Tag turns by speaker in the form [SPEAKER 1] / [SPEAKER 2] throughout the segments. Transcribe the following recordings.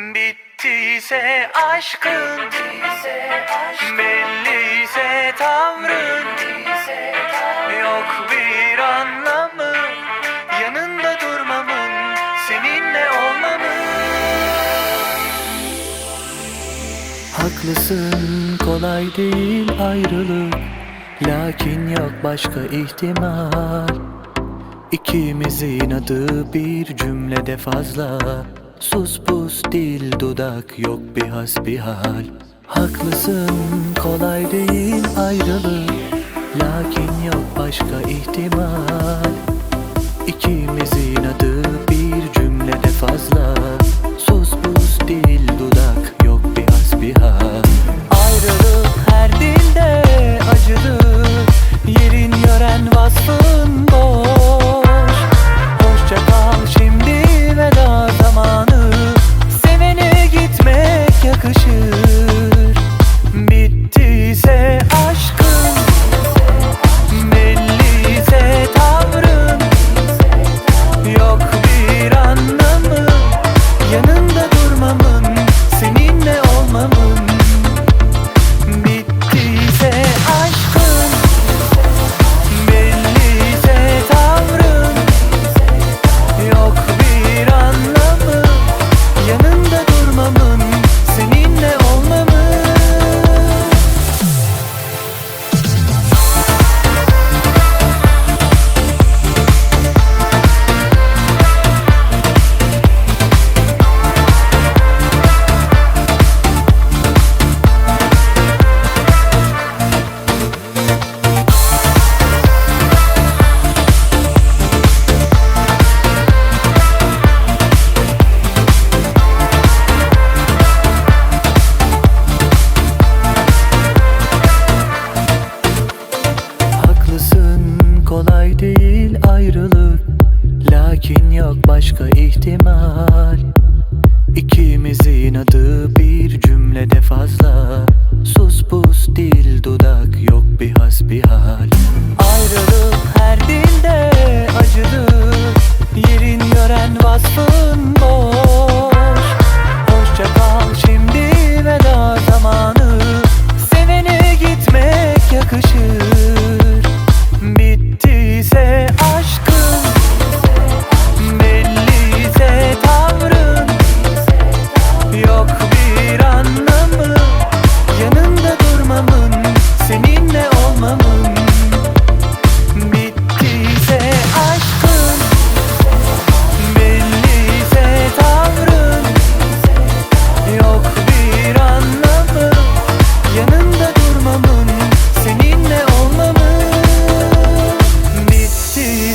[SPEAKER 1] Bittiyse aşkın Belliyse tavrın. Yok bir anlamı Yanında durmamın Seninle olmamın. Haklısın kolay değil ayrılık. Lakin yok başka ihtimal. İkimizin adı bir cümlede fazla Sus pus dil dudak yok bir hasbihal Haklısın kolay değil ayrılık. Lakin yok başka ihtimal. İkimizin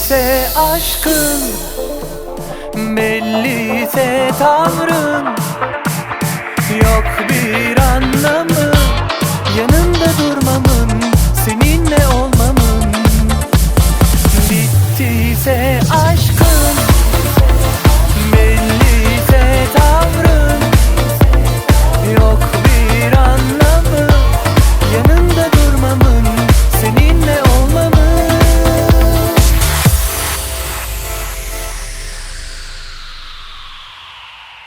[SPEAKER 1] Bittiyse aşkın Belliyse tavrın Yok bir anlamı Yanında durmamın Seninle olmamın. Bittiyse aşkın